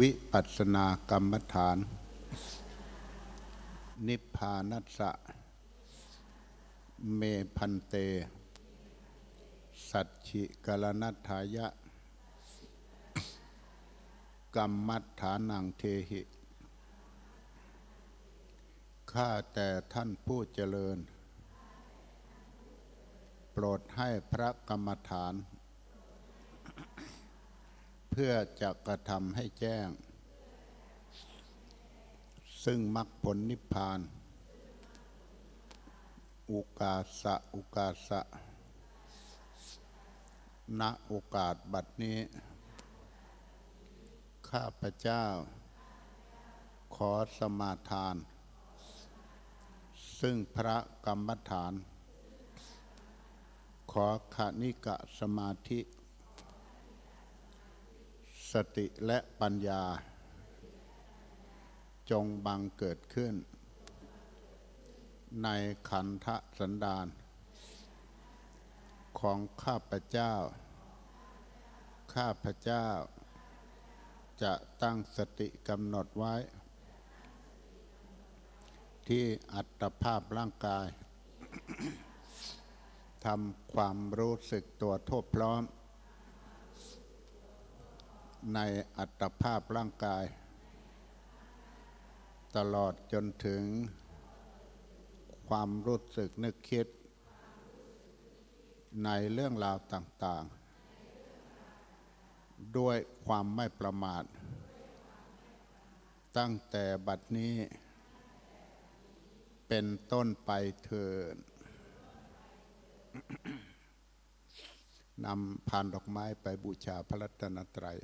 วิปัสสนากรรมฐาน นิพพานัสสะ เมพันเต สัจฉิกลนัฏฐายะ กรรมัฐานังเทหิ ข้าแต่ท่านผู้เจริญ โปรดให้พระกรรมฐาน เพื่อจะกระทำให้แจ้ง ซึ่งมรรคผลนิพพาน อุกาสะ อุกาสะ ณ โอกาสบัดนี้ ข้าพเจ้า ขอสมาทาน ซึ่งพระกรรมฐาน ขอขณิกะสมาธิ สติและปัญญา จงบังเกิดขึ้น ในขันธสันดาน ของข้าพเจ้า ข้าพเจ้า จะตั้งสติกำหนดไว้ ที่อัตภาพร่างกายทำความรู้สึกตัวทั่วพร้อม ในอัตภาพร่างกาย ตลอดจนถึงความรู้สึกนึกคิด ในเรื่องราวต่างๆ ด้วยความไม่ประมาท ตั้งแต่บัดนี้ เป็นต้นไปเถิดนำพานดอกไม้ไปบูชาพระรัตนตรัย